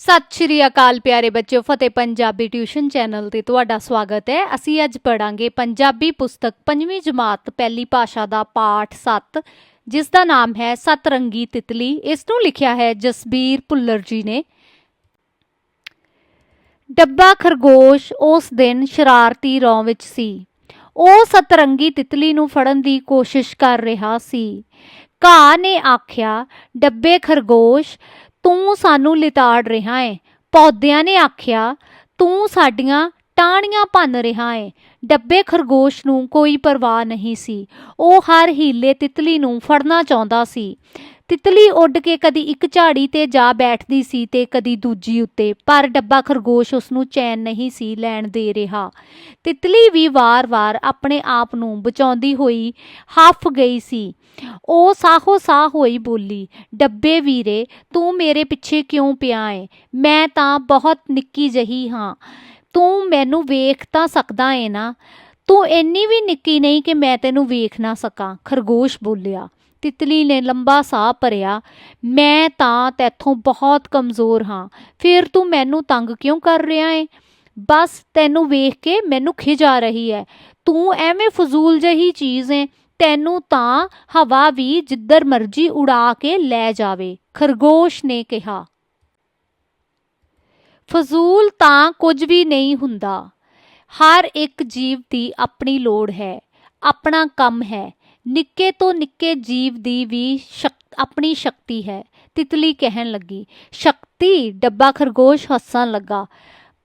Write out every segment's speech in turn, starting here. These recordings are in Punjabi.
ਸਤਿ ਸ਼੍ਰੀ ਅਕਾਲ ਪਿਆਰੇ ਬੱਚਿਓ, ਫਤਿਹ ਪੰਜਾਬੀ ਟਿਊਸ਼ਨ ਚੈਨਲ ਤੇ ਤੁਹਾਡਾ ਸਵਾਗਤ ਹੈ। ਅਸੀਂ ਅੱਜ ਪੜਾਂਗੇ ਪੰਜਾਬੀ ਪੁਸਤਕ ਪੰਜਵੀਂ ਜਮਾਤ ਪਹਿਲੀ ਭਾਸ਼ਾ ਦਾ ਪਾਠ 7 ਜਿਸ ਦਾ ਨਾਮ ਹੈ ਸਤਰੰਗੀ ਤਿਤਲੀ। ਇਸ ਨੂੰ ਲਿਖਿਆ ਹੈ ਜਸਬੀਰ ਭੁੱਲਰ ਜੀ ਨੇ। ਡੱਬਾ ਖਰਗੋਸ਼ ਉਸ ਦਿਨ ਸ਼ਰਾਰਤੀ ਰੌਂ ਵਿੱਚ ਸੀ। ਉਹ ਸਤਰੰਗੀ ਤਿਤਲੀ ਨੂੰ ਫੜਨ ਦੀ ਕੋਸ਼ਿਸ਼ ਕਰ ਰਿਹਾ ਸੀ। ਘਾਹ ਨੇ ਆਖਿਆ, ਡੱਬੇ ਖਰਗੋਸ਼ ਤੂੰ ਸਾਨੂੰ ਲਿਤਾੜ ਰਿਹਾ ਏ। ਪੌਦਿਆਂ ਨੇ ਆਖਿਆ, ਤੂੰ ਸਾਡੀਆਂ ਟਾਹਣੀਆਂ ਭੰਨ ਰਿਹਾ ਏ। ਡੱਬੇ ਖਰਗੋਸ਼ ਨੂੰ ਕੋਈ ਪਰਵਾਹ ਨਹੀਂ ਸੀ। ਉਹ ਹਰ ਹੀਲੇ ਤਿਤਲੀ ਨੂੰ ਫੜਨਾ ਚਾਹੁੰਦਾ ਸੀ। ਤਿਤਲੀ ਉੱਡ ਕੇ ਕਦੀ ਇੱਕ ਝਾੜੀ ਤੇ ਜਾ ਬੈਠਦੀ ਸੀ ਤੇ ਕਦੀ ਦੂਜੀ ਉੱਤੇ, ਪਰ ਡੱਬਾ ਖਰਗੋਸ਼ ਉਸ ਨੂੰ ਚੈਨ ਨਹੀਂ ਸੀ ਲੈਣ ਦੇ ਰਿਹਾ। ਤਿਤਲੀ ਵੀ ਵਾਰ-ਵਾਰ ਆਪਣੇ ਆਪ ਨੂੰ ਬਚਾਉਂਦੀ ਹੋਈ ਹੱਫ ਗਈ ਸੀ। ਉਹ ਸਾਹੋ ਸਾਹ ਹੋਈ ਬੋਲੀ, ਡੱਬੇ ਵੀਰੇ, ਤੂੰ ਮੇਰੇ ਪਿੱਛੇ ਕਿਉਂ ਪਿਆ ਏ? ਮੈਂ ਤਾਂ ਬਹੁਤ ਨਿੱਕੀ ਜਹੀ ਹਾਂ। ਤੂੰ ਮੈਨੂੰ ਵੇਖ ਤਾਂ ਸਕਦਾ ਏ ਨਾ? ਤੂੰ ਇੰਨੀ ਵੀ ਨਿੱਕੀ ਨਹੀਂ ਕਿ ਮੈਂ ਤੈਨੂੰ ਵੇਖ ਨਾ ਸਕਾਂ, ਖਰਗੋਸ਼ ਬੋਲਿਆ। ਤਿਤਲੀ ਨੇ ਲੰਬਾ ਸਾਹ ਭਰਿਆ, ਮੈਂ ਤਾਂ ਤੈਥੋਂ ਬਹੁਤ ਕਮਜ਼ੋਰ ਹਾਂ, ਫਿਰ ਤੂੰ ਮੈਨੂੰ ਤੰਗ ਕਿਉਂ ਕਰ ਰਿਹਾ ਏ? ਬਸ ਤੈਨੂੰ ਵੇਖ ਕੇ ਮੈਨੂੰ ਖਿਜ ਆ ਰਹੀ ਹੈ ਤੂੰ ਐਵੇਂ ਫਜ਼ੂਲ ਜਹੀ ਚੀਜ਼ ਏ, ਤੈਨੂੰ ਤਾਂ ਹਵਾ ਵੀ ਜਿੱਧਰ ਮਰਜ਼ੀ ਉਡਾ ਕੇ ਲੈ ਜਾਵੇ, ਖਰਗੋਸ਼ ਨੇ ਕਿਹਾ। ਫਜ਼ੂਲ ਤਾਂ ਕੁਝ ਵੀ ਨਹੀਂ ਹੁੰਦਾ। ਹਰ ਇੱਕ ਜੀਵ ਦੀ ਆਪਣੀ ਲੋੜ ਹੈ। ਆਪਣਾ ਕੰਮ ਹੈ। ਨਿੱਕੇ ਤੋਂ ਨਿੱਕੇ ਜੀਵ ਦੀ ਵੀ ਸ਼ਕ- ਆਪਣੀ ਸ਼ਕਤੀ ਹੈ। ਤਿਤਲੀ ਕਹਿਣ ਲੱਗੀ, ਸ਼ਕਤੀ, ਡੱਬਾ ਖਰਗੋਸ਼ ਹੱਸਣ ਲੱਗਾ।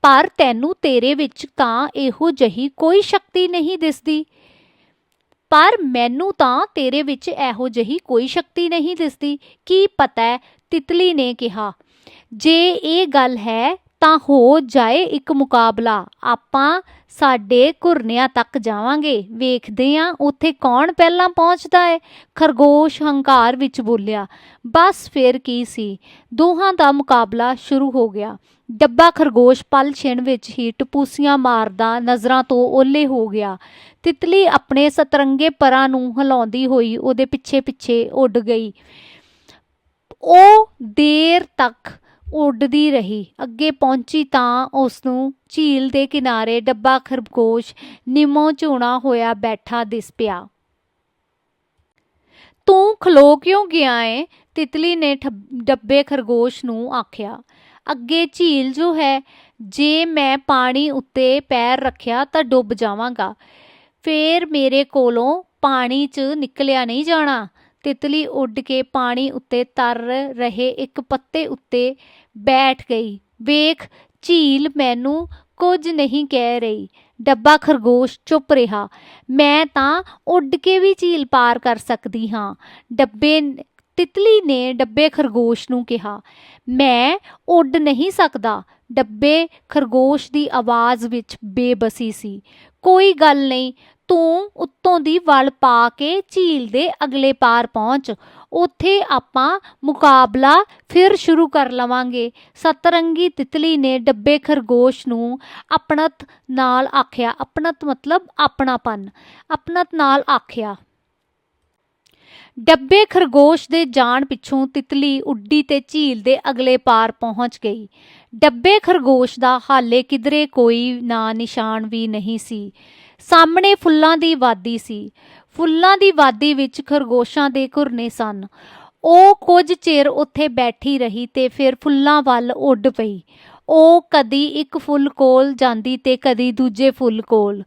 ਪਰ ਤੈਨੂੰ ਤੇਰੇ ਵਿੱਚ ਤਾਂ ਇਹੋ ਜਹੀ ਕੋਈ ਸ਼ਕਤੀ ਨਹੀਂ ਦਿਸਦੀ। ਪਰ ਮੈਨੂੰ ਤਾਂ ਤੇਰੇ ਵਿੱਚ ਇਹੋ ਜਹੀ ਕੋਈ ਸ਼ਕਤੀ ਨਹੀਂ ਦਿਸਦੀ। ਕੀ ਪਤਾ ਹੈ? ਤਿਤਲੀ ਨੇ ਕਿਹਾ, ਜੇ ਇਹ ਗੱਲ ਹੈ ਤਾਂ ਹੋ ਜਾਏ ਇੱਕ ਮੁਕਾਬਲਾ। ਆਪਾਂ ਸਾਡੇ ਘੁਰਨਿਆਂ ਤੱਕ ਜਾਵਾਂਗੇ। ਵੇਖਦੇ ਆਂ ਉੱਥੇ ਕੌਣ ਪਹਿਲਾਂ ਪਹੁੰਚਦਾ ਹੈ ਖਰਗੋਸ਼ ਹੰਕਾਰ ਵਿੱਚ ਬੋਲਿਆ, ਬਸ ਫੇਰ ਕੀ ਸੀ? ਦੋਹਾਂ ਦਾ ਮੁਕਾਬਲਾ ਸ਼ੁਰੂ ਹੋ ਗਿਆ। ਡੱਬਾ ਖਰਗੋਸ਼ ਪਲ ਛਿਣ ਵਿੱਚ ਹੀ ਟਪੂਸੀਆਂ ਮਾਰਦਾ ਨਜ਼ਰਾਂ ਤੋਂ ਓਲੇ ਹੋ ਗਿਆ। ਤਿਤਲੀ ਆਪਣੇ ਸਤਰੰਗੇ ਪਰਾਂ ਨੂੰ ਹਿਲਾਉਂਦੀ ਹੋਈ ਉਹਦੇ ਪਿੱਛੇ ਪਿੱਛੇ ਉੱਡ ਗਈ। ਉਹ ਦੇਰ ਤੱਕ ਉੱਡਦੀ ਰਹੀ। ਅੱਗੇ ਪਹੁੰਚੀ ਤਾਂ ਉਸ ਨੂੰ ਝੀਲ ਦੇ ਕਿਨਾਰੇ ਡੱਬਾ ਖਰਗੋਸ਼ ਨਿਮੋ ਝੂਣਾ ਹੋਇਆ ਬੈਠਾ ਦਿਸ ਪਿਆ। ਤੂੰ ਖਲੋ ਕਿਉਂ ਗਿਆ ਏ? ਤਿਤਲੀ ਨੇ ਠੱਬ- ਡੱਬੇ ਖਰਗੋਸ਼ ਨੂੰ ਆਖਿਆ। ਅੱਗੇ ਝੀਲ ਜੋ ਹੈ, ਜੇ ਮੈਂ ਪਾਣੀ ਉੱਤੇ ਪੈਰ ਰੱਖਿਆ ਤਾਂ ਡੁੱਬ ਜਾਵਾਂਗਾ। ਫੇਰ ਮੇਰੇ ਕੋਲੋਂ ਪਾਣੀ 'ਚ ਨਿਕਲਿਆ ਨਹੀਂ ਜਾਣਾ। ਤਿਤਲੀ ਉੱਡ ਕੇ ਪਾਣੀ ਉੱਤੇ ਤਰ ਰਹੇ ਇੱਕ ਪੱਤੇ ਉੱਤੇ ਬੈਠ ਗਈ। ਵੇਖ, ਝੀਲ ਮੈਨੂੰ ਕੁਝ ਨਹੀਂ ਕਹਿ ਰਹੀ। ਡੱਬਾ ਖਰਗੋਸ਼ ਚੁੱਪ ਰਿਹਾ। ਮੈਂ ਤਾਂ ਉੱਡ ਕੇ ਵੀ ਝੀਲ ਪਾਰ ਕਰ ਸਕਦੀ ਹਾਂ। ਡੱਬੇ ਤਿਤਲੀ ਨੇ ਡੱਬੇ ਖਰਗੋਸ਼ ਨੂੰ ਕਿਹਾ, ਮੈਂ ਉੱਡ ਨਹੀਂ ਸਕਦਾ। ਡੱਬੇ ਖਰਗੋਸ਼ ਦੀ ਆਵਾਜ਼ ਵਿੱਚ ਬੇਬਸੀ ਸੀ। ਕੋਈ ਗੱਲ ਨਹੀਂ, ਤੂੰ ਉੱਤੋਂ ਦੀ ਵਲ ਪਾ ਕੇ ਝੀਲ ਦੇ ਅਗਲੇ ਪਾਰ ਪਹੁੰਚ। ਉੱਥੇ ਆਪਾਂ ਮੁਕਾਬਲਾ ਫਿਰ ਸ਼ੁਰੂ ਕਰ ਲਵਾਂਗੇ। ਸਤਰੰਗੀ ਤਿਤਲੀ ਨੇ ਡੱਬੇ ਖਰਗੋਸ਼ ਨੂੰ ਆਪਣਤ ਨਾਲ ਆਖਿਆ। ਆਪਣਤ ਮਤਲਬ ਆਪਣਾਪਨ। ਆਪਣਤ ਨਾਲ ਆਖਿਆ ਡੱਬੇ ਖਰਗੋਸ਼ ਦੇ ਜਾਣ ਪਿੱਛੋਂ ਤਿਤਲੀ, ਉੱਡੀ ਤੇ ਝੀਲ ਦੇ ਅਗਲੇ ਪਾਰ ਪਹੁੰਚ ਗਈ। ਡੱਬੇ ਖਰਗੋਸ਼ ਦਾ ਹਾਲੇ ਕਿਧਰੇ ਕੋਈ ਨਾਂ ਨਿਸ਼ਾਨ ਵੀ ਨਹੀਂ ਸੀ। ਸਾਹਮਣੇ ਫੁੱਲਾਂ ਦੀ ਵਾਦੀ ਸੀ। ਫੁੱਲਾਂ ਦੀ ਵਾਦੀ ਵਿੱਚ ਖਰਗੋਸ਼ਾਂ ਦੇ ਘੁਰਨੇ ਸਨ। ਉਹ ਕੁਝ ਚਿਰ ਉੱਥੇ ਬੈਠੀ ਰਹੀ ਤੇ ਫਿਰ ਫੁੱਲਾਂ ਵੱਲ ਉੱਡ ਪਈ। ਉਹ ਕਦੀ ਇੱਕ ਫੁੱਲ ਕੋਲ ਜਾਂਦੀ ਤੇ ਕਦੀ ਦੂਜੇ ਫੁੱਲ ਕੋਲ।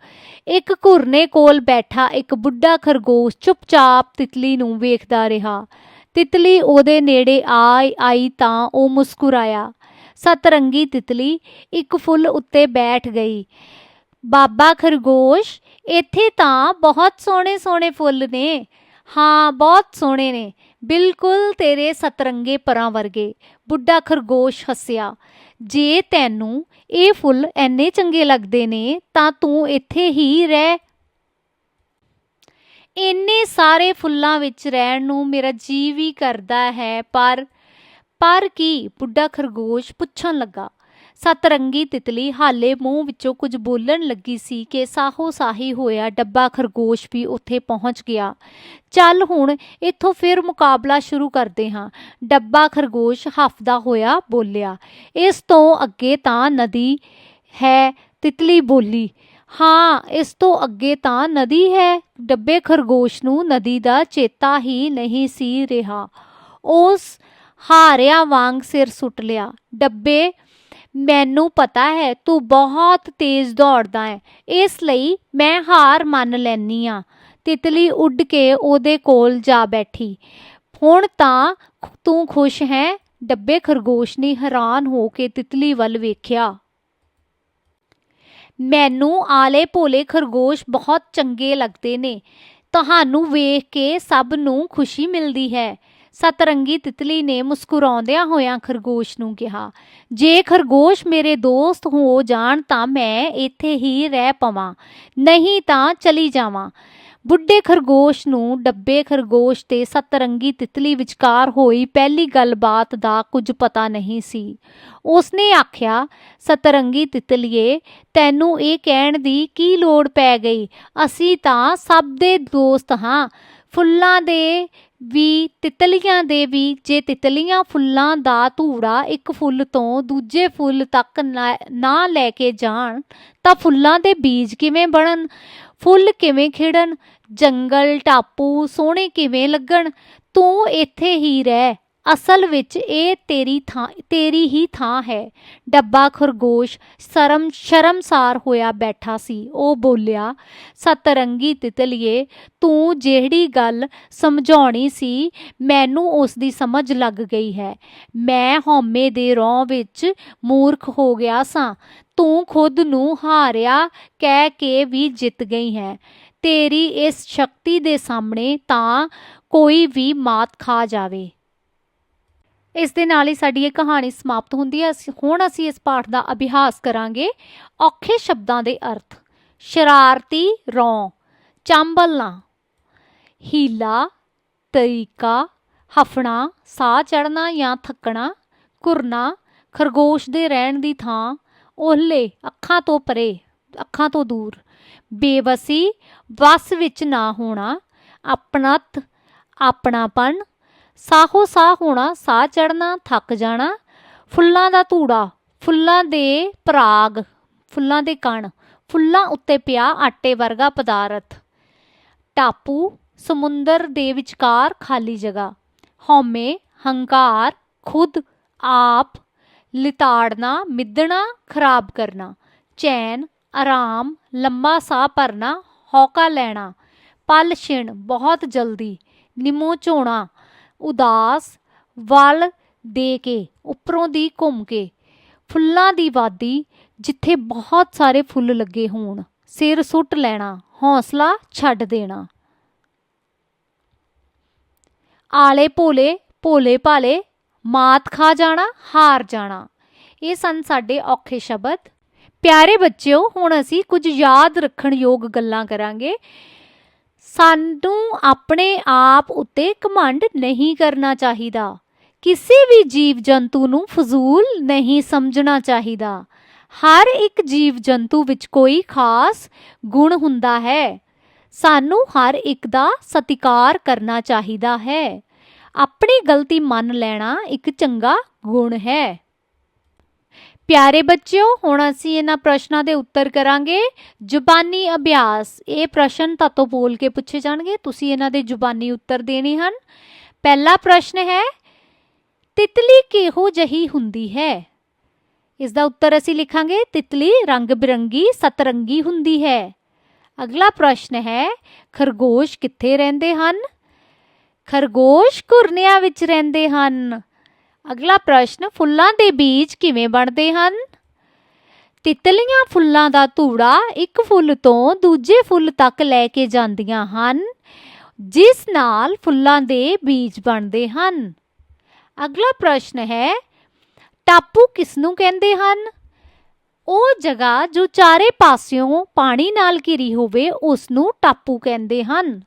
ਇੱਕ ਘੁਰਨੇ ਕੋਲ ਬੈਠਾ, ਇੱਕ ਬੁੱਢਾ ਖਰਗੋਸ਼ ਚੁੱਪਚਾਪ ਤਿਤਲੀ ਨੂੰ ਵੇਖਦਾ ਰਿਹਾ। ਤਿਤਲੀ ਉਹਦੇ ਨੇੜੇ ਆਈ ਆਈ ਤਾਂ ਉਹ ਮੁਸਕਰਾਇਆ। ਸਤਰੰਗੀ ਤਿਤਲੀ ਇੱਕ ਫੁੱਲ ਉੱਤੇ ਬੈਠ ਗਈ। ਬਾਬਾ ਖਰਗੋਸ਼, ਇੱਥੇ ਤਾਂ ਬਹੁਤ ਸੋਹਣੇ ਸੋਹਣੇ ਫੁੱਲ ਨੇ। ਹਾਂ, ਬਹੁਤ ਸੋਹਣੇ ਨੇ। ਬਿਲਕੁਲ ਤੇਰੇ ਸਤਰੰਗੇ ਪਰਾਂ ਵਰਗੇ, ਬੁੱਢਾ ਖਰਗੋਸ਼ ਹੱਸਿਆ, ਜੇ ਤੈਨੂੰ ਇਹ ਫੁੱਲ ਐਨੇ ਚੰਗੇ ਲੱਗਦੇ ਨੇ, ਤਾਂ ਤੂੰ ਇੱਥੇ ਹੀ ਰਹਿ। ਇੰਨੇ ਸਾਰੇ ਫੁੱਲਾਂ ਵਿੱਚ ਰਹਿਣ ਨੂੰ ਮੇਰਾ ਜੀ ਵੀ ਕਰਦਾ ਹੈ, ਪਰ ਪਰ ਕੀ ਬੁੱਢਾ ਖਰਗੋਸ਼ ਪੁੱਛਣ ਲੱਗਾ। ਸਤਰੰਗੀ ਤਿਤਲੀ ਹਾਲੇ ਮੂੰਹ ਵਿੱਚੋਂ ਕੁਝ ਬੋਲਣ ਲੱਗੀ ਸੀ ਕਿ ਸਾਹੋ ਸਾਹੀ ਹੋਇਆ ਡੱਬਾ ਖਰਗੋਸ਼ ਵੀ ਉੱਥੇ ਪਹੁੰਚ ਗਿਆ। ਚੱਲ ਹੁਣ ਇੱਥੋਂ ਫਿਰ ਮੁਕਾਬਲਾ ਸ਼ੁਰੂ ਕਰਦੇ ਹਾਂ। ਡੱਬਾ ਖਰਗੋਸ਼ ਹਫਦਾ ਹੋਇਆ ਬੋਲਿਆ, ਇਸ ਤੋਂ ਅੱਗੇ ਤਾਂ ਨਦੀ ਹੈ ਤਿਤਲੀ ਬੋਲੀ। ਹਾਂ, ਇਸ ਤੋਂ ਅੱਗੇ ਤਾਂ ਨਦੀ ਹੈ। ਡੱਬੇ ਖਰਗੋਸ਼ ਨੂੰ ਨਦੀ ਦਾ ਚੇਤਾ ਹੀ ਨਹੀਂ ਸੀ ਰਿਹਾ। ਉਸ ਹਾਰਿਆ ਵਾਂਗ ਸਿਰ ਸੁੱਟ ਲਿਆ। ਡੱਬੇ ਮੈਨੂੰ ਪਤਾ ਹੈ, ਤੂੰ ਬਹੁਤ ਤੇਜ਼ ਦੌੜਦਾ ਹੈ। ਇਸ ਲਈ ਮੈਂ ਹਾਰ ਮੰਨ ਲੈਨੀ ਆ ਤਿਤਲੀ ਉੱਡ ਕੇ ਉਹਦੇ ਕੋਲ ਜਾ ਬੈਠੀ। ਹੁਣ ਤਾਂ ਤੂੰ ਖੁਸ਼ ਹੈ? ਡੱਬੇ ਖਰਗੋਸ਼ ਨੇ ਹੈਰਾਨ ਹੋ ਕੇ ਤਿਤਲੀ ਵੱਲ ਵੇਖਿਆ। ਮੈਨੂੰ ਆਲੇ ਭੋਲੇ ਖਰਗੋਸ਼ ਬਹੁਤ ਚੰਗੇ ਲੱਗਦੇ ਨੇ। ਤੁਹਾਨੂੰ ਵੇਖ ਕੇ ਸਭ ਨੂੰ ਖੁਸ਼ੀ ਮਿਲਦੀ ਹੈ। ਸਤਰੰਗੀ ਤਿਤਲੀ ਨੇ ਮੁਸਕਰਾਉਂਦਿਆਂ ਹੋਇਆਂ ਖਰਗੋਸ਼ ਨੂੰ ਕਿਹਾ, ਜੇ ਖਰਗੋਸ਼ ਮੇਰੇ ਦੋਸਤ ਹੋ ਜਾਣ ਤਾਂ ਮੈਂ ਇੱਥੇ ਹੀ ਰਹਿ ਪਵਾਂ, ਨਹੀਂ ਤਾਂ ਚਲੀ ਜਾਵਾਂ। ਬੁੱਢੇ ਖਰਗੋਸ਼ ਨੂੰ ਡੱਬੇ ਖਰਗੋਸ਼ ਤੇ ਸਤਰੰਗੀ ਤਿਤਲੀ ਵਿਚਕਾਰ ਹੋਈ ਪਹਿਲੀ ਗੱਲਬਾਤ ਦਾ ਕੁਝ ਪਤਾ ਨਹੀਂ ਸੀ। ਉਸਨੇ ਆਖਿਆ, ਸਤਰੰਗੀ ਤਿਤਲੀਏ, ਤੈਨੂੰ ਇਹ ਕਹਿਣ ਦੀ ਕੀ ਲੋੜ ਪੈ ਗਈ? ਅਸੀਂ ਤਾਂ ਸਭ ਦੇ ਦੋਸਤ ਹਾਂ। ਫੁੱਲਾਂ ਦੇ ਵੀ ਤਿਤਲੀਆਂ ਦੇ ਵੀ, ਜੇ ਤਿਤਲੀਆਂ ਫੁੱਲਾਂ ਦਾ ਧੂੜਾ ਇੱਕ ਫੁੱਲ ਤੋਂ ਦੂਜੇ ਫੁੱਲ ਤੱਕ ਨਾ- ਨਾ ਲੈ ਕੇ ਜਾਣ, ਤਾਂ ਫੁੱਲਾਂ ਦੇ ਬੀਜ ਕਿਵੇਂ ਬਣਨ? ਫੁੱਲ ਕਿਵੇਂ ਖਿੜਨ? ਜੰਗਲ, ਟਾਪੂ ਸੋਹਣੇ ਕਿਵੇਂ ਲੱਗਣ? ਤੂੰ ਇੱਥੇ ਹੀ ਰਹਿ। ਅਸਲ ਵਿੱਚ ਇਹ ਤੇਰੀ ਥਾਂ, ਤੇਰੀ ਹੀ ਥਾਂ ਹੈ। ਡੱਬਾ ਖਰਗੋਸ਼ ਸ਼ਰਮ, ਸ਼ਰਮਸਾਰ ਹੋਇਆ ਬੈਠਾ ਸੀ। ਉਹ ਬੋਲਿਆ, ਸਤਰੰਗੀ ਤਿਤਲੀਏ, ਤੂੰ ਜਿਹੜੀ ਗੱਲ ਸਮਝਾਉਣੀ ਸੀ, ਮੈਨੂੰ ਉਸ ਦੀ ਸਮਝ ਲੱਗ ਗਈ ਹੈ। ਮੈਂ ਹਉਮੈ ਦੇ ਰੌਂ ਵਿੱਚ ਮੂਰਖ ਹੋ ਗਿਆ ਸਾਂ। ਤੂੰ ਖੁਦ ਨੂੰ ਹਾਰਿਆ ਕਹਿ ਕੇ ਵੀ ਜਿੱਤ ਗਈ ਹੈ। ਤੇਰੀ ਇਸ ਸ਼ਕਤੀ ਦੇ ਸਾਹਮਣੇ ਤਾਂ ਕੋਈ ਵੀ ਮਾਤ ਖਾ ਜਾਵੇ। ਇਸ ਦੇ ਨਾਲ ਹੀ ਸਾਡੀ ਇਹ ਕਹਾਣੀ ਸਮਾਪਤ ਹੁੰਦੀ ਹੈ। ਅਸੀਂ- ਹੁਣ ਅਸੀਂ ਇਸ ਪਾਠ ਦਾ ਅਭਿਆਸ ਕਰਾਂਗੇ। ਔਖੇ ਸ਼ਬਦਾਂ ਦੇ ਅਰਥ। ਸ਼ਰਾਰਤੀ ਰੌਂ ਚਾਂਬਲਣਾ ਹੀਲਾ, ਤਰੀਕਾ, ਹਫਣਾ, ਸਾਹ ਚੜਨਾ ਜਾਂ ਥੱਕਣਾ ਕੁਰਨਾ ਖਰਗੋਸ਼ ਦੇ ਰਹਿਣ ਦੀ ਥਾਂ, ਓਹਲੇ, ਅੱਖਾਂ ਤੋਂ ਪਰੇ, ਅੱਖਾਂ ਤੋਂ ਦੂਰ। ਬੇਵਸੀ, ਵਸ ਵਿੱਚ ਨਾ ਹੋਣਾ, ਆਪਣਤ, ਆਪਣਾਪਨ ਸਾਹੋ ਸਾਹ ਹੋਣਾ, ਸਾਹ ਚੜਨਾ ਥੱਕ ਜਾਣਾ, ਫੁੱਲਾਂ ਦਾ ਧੂੜਾ, ਫੁੱਲਾਂ ਦੇ ਪਰਾਗ, ਫੁੱਲਾਂ ਦੇ ਕਣ, ਫੁੱਲਾਂ ਉੱਤੇ ਪਿਆ ਆਟੇ ਵਰਗਾ ਪਦਾਰਥ। ਟਾਪੂ, ਸਮੁੰਦਰ ਦੇ ਵਿਚਕਾਰ ਖਾਲੀ ਜਗ੍ਹਾ। ਹਉਮੈ, ਹੰਕਾਰ, ਖੁਦ, ਆਪ, ਲਿਤਾੜਨਾ ਮਿੱਧਣਾ ਖਰਾਬ ਕਰਨਾ। ਚੈਨ, ਆਰਾਮ, ਲੰਮਾ ਸਾਹ ਭਰਨਾ ਹੌਕਾ ਲੈਣਾ। ਪਲ ਛਿਣ, ਬਹੁਤ ਜਲਦੀ। ਨਿਮੋ ਝੋਣਾ ਉਦਾਸ ਵੱਲ ਦੇ ਕੇ, ਉੱਪਰੋਂ ਦੀ ਘੁੰਮ ਕੇ। ਫੁੱਲਾਂ ਦੀ ਵਾਦੀ ਜਿੱਥੇ ਬਹੁਤ ਸਾਰੇ ਫੁੱਲ ਲੱਗੇ ਹੋਣ। ਸਿਰ ਸੁੱਟ ਲੈਣਾ, ਹੌਸਲਾ ਛੱਡ ਦੇਣਾ। ਆਲੇ ਭੋਲੇ ਭੋਲੇ ਭਾਲੇ, ਮਾਤ ਖਾ ਜਾਣਾ, ਹਾਰ ਜਾਣਾ। ਇਹ ਸਨ ਸਾਡੇ ਔਖੇ ਸ਼ਬਦ। ਪਿਆਰੇ ਬੱਚਿਓ, ਹੁਣ ਅਸੀਂ ਕੁਝ ਯਾਦ ਰੱਖਣ ਯੋਗ ਗੱਲਾਂ ਕਰਾਂਗੇ। ਸਾਨੂੰ ਆਪਣੇ ਆਪ ਉੱਤੇ ਘਮੰਡ ਨਹੀਂ ਕਰਨਾ ਚਾਹੀਦਾ। ਕਿਸੇ ਵੀ ਜੀਵ ਜੰਤੂ ਨੂੰ ਫਜ਼ੂਲ ਨਹੀਂ ਸਮਝਣਾ ਚਾਹੀਦਾ। ਹਰ ਇੱਕ ਜੀਵ ਜੰਤੂ ਵਿੱਚ ਕੋਈ ਖਾਸ ਗੁਣ ਹੁੰਦਾ ਹੈ। ਸਾਨੂੰ ਹਰ ਇੱਕ ਦਾ ਸਤਿਕਾਰ ਕਰਨਾ ਚਾਹੀਦਾ ਹੈ। ਆਪਣੀ ਗਲਤੀ ਮੰਨ ਲੈਣਾ ਇੱਕ ਚੰਗਾ ਗੁਣ ਹੈ। ਪਿਆਰੇ ਬੱਚਿਓ, ਹੁਣ ਅਸੀਂ ਇਹਨਾਂ ਪ੍ਰਸ਼ਨਾਂ ਦੇ ਉੱਤਰ ਕਰਾਂਗੇ। ਜ਼ੁਬਾਨੀ ਅਭਿਆਸ, ਇਹ ਪ੍ਰਸ਼ਨ ਤਾਤੋਂ ਬੋਲ ਕੇ ਪੁੱਛੇ ਜਾਣਗੇ, ਤੁਸੀਂ ਇਹਨਾਂ ਦੇ ਜ਼ੁਬਾਨੀ ਉੱਤਰ ਦੇਣੇ ਹਨ। ਪਹਿਲਾ ਪ੍ਰਸ਼ਨ ਹੈ, ਤਿਤਲੀ ਕਿਹੋ ਜਹੀ ਹੁੰਦੀ ਹੈ? ਇਸ ਦਾ ਉੱਤਰ ਅਸੀਂ ਲਿਖਾਂਗੇ, ਤਿਤਲੀ ਰੰਗ ਬਿਰੰਗੀ ਸਤਰੰਗੀ ਹੁੰਦੀ ਹੈ। ਅਗਲਾ ਪ੍ਰਸ਼ਨ ਹੈ, ਖਰਗੋਸ਼ ਕਿੱਥੇ ਰਹਿੰਦੇ ਹਨ? ਖਰਗੋਸ਼ ਘੁਰਨਿਆਂ ਵਿੱਚ ਰਹਿੰਦੇ ਹਨ। ਅਗਲਾ ਪ੍ਰਸ਼ਨ, ਫੁੱਲਾਂ ਦੇ ਬੀਜ ਕਿਵੇਂ ਬਣਦੇ ਹਨ? ਤਿਤਲੀਆਂ ਫੁੱਲਾਂ ਦਾ ਧੂੜਾ ਇੱਕ ਫੁੱਲ ਤੋਂ ਦੂਜੇ ਫੁੱਲ ਤੱਕ ਲੈ ਕੇ ਜਾਂਦੀਆਂ ਹਨ, ਜਿਸ ਨਾਲ ਫੁੱਲਾਂ ਦੇ ਬੀਜ ਬਣਦੇ ਹਨ। ਅਗਲਾ ਪ੍ਰਸ਼ਨ ਹੈ, ਟਾਪੂ ਕਿਸ ਨੂੰ ਕਹਿੰਦੇ ਹਨ? ਉਹ ਜਗ੍ਹਾ ਜੋ ਚਾਰੇ ਪਾਸਿਓਂ ਪਾਣੀ ਨਾਲ ਘਿਰੀ ਹੋਵੇ, ਉਸ ਨੂੰ ਟਾਪੂ ਕਹਿੰਦੇ ਹਨ।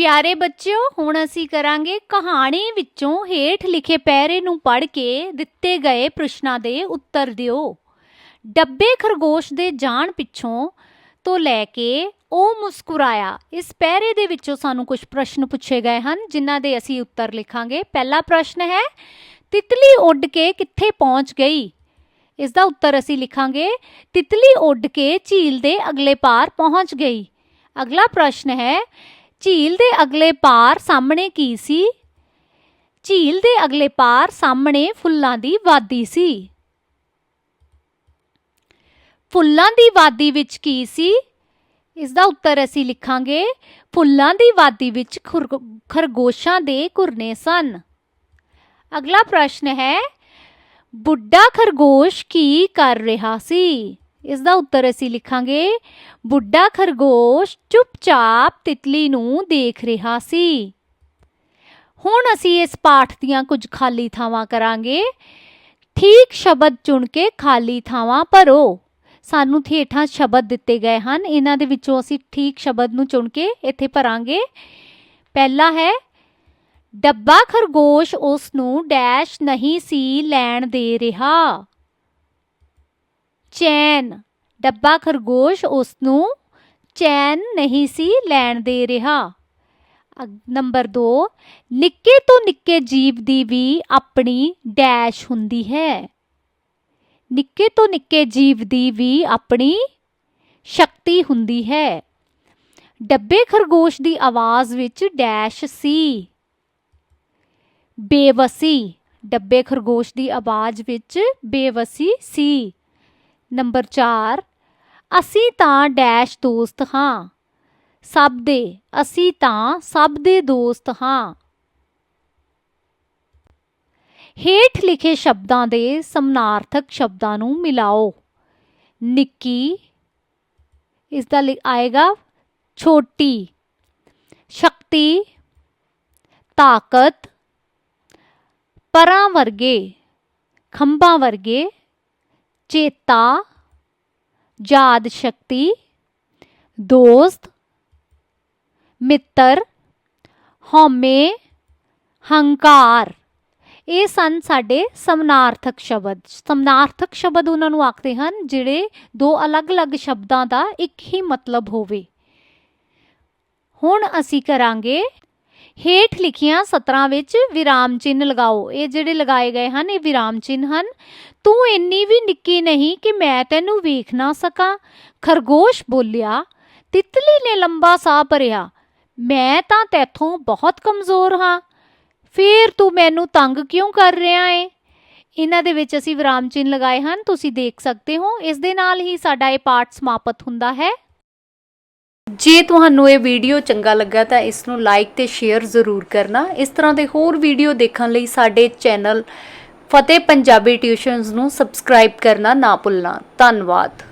ਪਿਆਰੇ ਬੱਚਿਓ, ਹੁਣ ਅਸੀਂ ਕਰਾਂਗੇ ਕਹਾਣੀ ਵਿੱਚੋਂ ਹੇਠ ਲਿਖੇ ਪੈਰੇ ਨੂੰ ਪੜ੍ਹ ਕੇ ਦਿੱਤੇ ਗਏ ਪ੍ਰਸ਼ਨਾਂ ਦੇ ਉੱਤਰ ਦਿਓ। ਡੱਬੇ ਖਰਗੋਸ਼ ਦੇ ਜਾਣ ਪਿੱਛੋਂ ਤੋਂ ਲੈ ਕੇ ਉਹ ਮੁਸਕਰਾਇਆ। ਇਸ ਪੈਰੇ ਦੇ ਵਿੱਚੋਂ ਸਾਨੂੰ ਕੁਝ ਪ੍ਰਸ਼ਨ ਪੁੱਛੇ ਗਏ ਹਨ, ਜਿਨ੍ਹਾਂ ਦੇ ਅਸੀਂ ਉੱਤਰ ਲਿਖਾਂਗੇ। ਪਹਿਲਾ ਪ੍ਰਸ਼ਨ ਹੈ, ਤਿਤਲੀ ਉੱਡ ਕੇ ਕਿੱਥੇ ਪਹੁੰਚ ਗਈ? ਇਸ ਦਾ ਉੱਤਰ ਅਸੀਂ ਲਿਖਾਂਗੇ, ਤਿਤਲੀ ਉੱਡ ਕੇ ਝੀਲ ਦੇ ਅਗਲੇ ਪਾਰ ਪਹੁੰਚ ਗਈ। ਅਗਲਾ ਪ੍ਰਸ਼ਨ ਹੈ ਝੀਲ ਦੇ ਅਗਲੇ ਪਾਰ ਸਾਹਮਣੇ ਕੀ ਸੀ? ਝੀਲ ਦੇ ਅਗਲੇ ਪਾਰ ਸਾਹਮਣੇ ਫੁੱਲਾਂ ਦੀ ਵਾਦੀ ਸੀ। ਫੁੱਲਾਂ ਦੀ ਵਾਦੀ ਵਿੱਚ ਕੀ ਸੀ? ਇਸ ਦਾ ਉੱਤਰ ਅਸੀਂ ਲਿਖਾਂਗੇ। ਫੁੱਲਾਂ ਦੀ ਵਾਦੀ ਵਿੱਚ ਖੁਰਗ- ਖਰਗੋਸ਼ਾਂ ਦੇ ਘੁਰਨੇ ਸਨ। ਅਗਲਾ ਪ੍ਰਸ਼ਨ ਹੈ, ਬੁੱਢਾ ਖਰਗੋਸ਼ ਕੀ ਕਰ ਰਿਹਾ ਸੀ? ਇਸ ਦਾ ਉੱਤਰ ਅਸੀਂ ਲਿਖਾਂਗੇ, ਬੁੱਢਾ ਖਰਗੋਸ਼ ਚੁੱਪਚਾਪ ਤਿਤਲੀ ਨੂੰ ਦੇਖ ਰਿਹਾ ਸੀ। ਹੁਣ ਅਸੀਂ ਇਸ ਪਾਠ ਦੀਆਂ ਕੁਝ ਖਾਲੀ ਥਾਵਾਂ ਕਰਾਂਗੇ। ਠੀਕ ਸ਼ਬਦ ਚੁਣ ਕੇ ਖਾਲੀ ਥਾਵਾਂ ਭਰੋ। ਸਾਨੂੰ ਥੇਠਾਂ ਸ਼ਬਦ ਦਿੱਤੇ ਗਏ ਹਨ। ਇਹਨਾਂ ਦੇ ਵਿੱਚੋਂ ਅਸੀਂ ਠੀਕ ਸ਼ਬਦ ਨੂੰ ਚੁਣ ਕੇ ਇੱਥੇ ਭਰਾਂਗੇ। ਪਹਿਲਾ ਹੈ, ਡੱਬਾ ਖਰਗੋਸ਼ ਉਸ ਨੂੰ ਡੈਸ਼ ਨਹੀਂ ਸੀ ਲੈਣ ਦੇ ਰਿਹਾ। ਚੈਨ। ਡੱਬਾ ਖਰਗੋਸ਼ ਉਸ ਨੂੰ ਚੈਨ ਨਹੀਂ ਸੀ ਲੈਣ ਦੇ ਰਿਹਾ। ਅਗ- ਨੰਬਰ 2 ਨਿੱਕੇ ਤੋਂ ਨਿੱਕੇ ਜੀਵ ਦੀ ਵੀ ਆਪਣੀ ਡੈਸ਼ ਹੁੰਦੀ ਹੈ। ਨਿੱਕੇ ਤੋਂ ਨਿੱਕੇ ਜੀਵ ਦੀ ਵੀ ਆਪਣੀ ਸ਼ਕਤੀ ਹੁੰਦੀ ਹੈ। ਡੱਬੇ ਖਰਗੋਸ਼ ਦੀ ਆਵਾਜ਼ ਵਿੱਚ ਡੈਸ਼ ਸੀ। ਬੇਵਸੀ। ਡੱਬੇ ਖਰਗੋਸ਼ ਦੀ ਆਵਾਜ਼ ਵਿੱਚ ਬੇਵਸੀ ਸੀ। ਨੰਬਰ 4 ਅਸੀਂ ਤਾਂ ਡੈਸ਼ ਦੋਸਤ ਹਾਂ। ਸਭ ਦੇ, ਅਸੀਂ ਤਾਂ ਸਭ ਦੇ ਦੋਸਤ ਹਾਂ। ਹੇਠ ਲਿਖੇ ਸ਼ਬਦਾਂ ਦੇ ਸਮਨਾਰਥਕ ਸ਼ਬਦਾਂ ਨੂੰ ਮਿਲਾਓ। ਨਿੱਕੀ, ਇਸ ਦਾ ਆਏਗਾ। ਛੋਟੀ, ਸ਼ਕਤੀ, ਤਾਕਤ, ਪਰਾਂ ਵਰਗੇ, ਖੰਭਾਂ ਵਰਗੇ ਚੇਤਾ, ਯਾਦ ਸ਼ਕਤੀ, ਦੋਸਤ, ਮਿੱਤਰ, ਹਉਮੈ, ਹੰਕਾਰ। ਇਹ ਸਨ ਸਾਡੇ ਸਮਨਾਰਥਕ ਸ਼ਬਦ। ਸਮਨਾਰਥਕ ਸ਼ਬਦ ਉਹਨਾਂ ਨੂੰ ਆਖਦੇ ਹਨ, ਜਿਹੜੇ ਦੋ ਅਲੱਗ-ਅਲੱਗ ਸ਼ਬਦਾਂ ਦਾ ਇੱਕ ਹੀ ਮਤਲਬ ਹੋਵੇ। ਹੁਣ ਅਸੀਂ ਕਰਾਂਗੇ ਹੇਠ ਲਿਖੀਆਂ ਸਤਰਾਂ ਵਿੱਚ ਵਿਰਾਮ ਚਿੰਨ੍ਹ ਲਗਾਓ। ਇਹ ਜਿਹੜੇ ਲਗਾਏ ਗਏ ਹਨ, ਇਹ ਵਿਰਾਮ ਚਿੰਨ੍ਹ ਹਨ। ਤੂੰ ਇੰਨੀ ਵੀ ਨਿੱਕੀ ਨਹੀਂ ਕਿ ਮੈਂ ਤੈਨੂੰ ਵੇਖ ਨਾ ਸਕਾਂ। ਖਰਗੋਸ਼ ਬੋਲਿਆ, ਤਿਤਲੀ ਨੇ ਲੰਬਾ ਸਾਹ ਭਰਿਆ, ਮੈਂ ਤਾਂ ਤੇਥੋਂ ਬਹੁਤ ਕਮਜ਼ੋਰ ਹਾਂ। ਫੇਰ ਤੂੰ ਮੈਨੂੰ ਤੰਗ ਕਿਉਂ ਕਰ ਰਿਹਾ ਏ? ਇਹਨਾਂ ਦੇ ਵਿੱਚ ਅਸੀਂ ਵਿਰਾਮ ਚਿੰਨ੍ਹ ਲਗਾਏ ਹਨ, ਤੁਸੀਂ ਦੇਖ ਸਕਦੇ ਹੋ, ਇਸ ਦੇ ਨਾਲ ਹੀ ਸਾਡਾ ਇਹ ਪਾਠ ਸਮਾਪਤ ਹੁੰਦਾ ਹੈ। ਜੇ ਤੁਹਾਨੂੰ ਇਹ ਵੀਡੀਓ ਚੰਗਾ ਲੱਗਾ ਤਾਂ ਇਸ ਨੂੰ ਲਾਈਕ ਤੇ ਸ਼ੇਅਰ ਜ਼ਰੂਰ ਕਰਨਾ। ਇਸ ਤਰ੍ਹਾਂ ਦੇ ਹੋਰ ਵੀਡੀਓ ਦੇਖਣ ਲਈ ਸਾਡੇ ਚੈਨਲ ਫਤਿਹ ਪੰਜਾਬੀ ਟਿਊਸ਼ਨਸ ਨੂੰ ਸਬਸਕ੍ਰਾਈਬ ਕਰਨਾ ਨਾ ਭੁੱਲਣਾ। ਧੰਨਵਾਦ।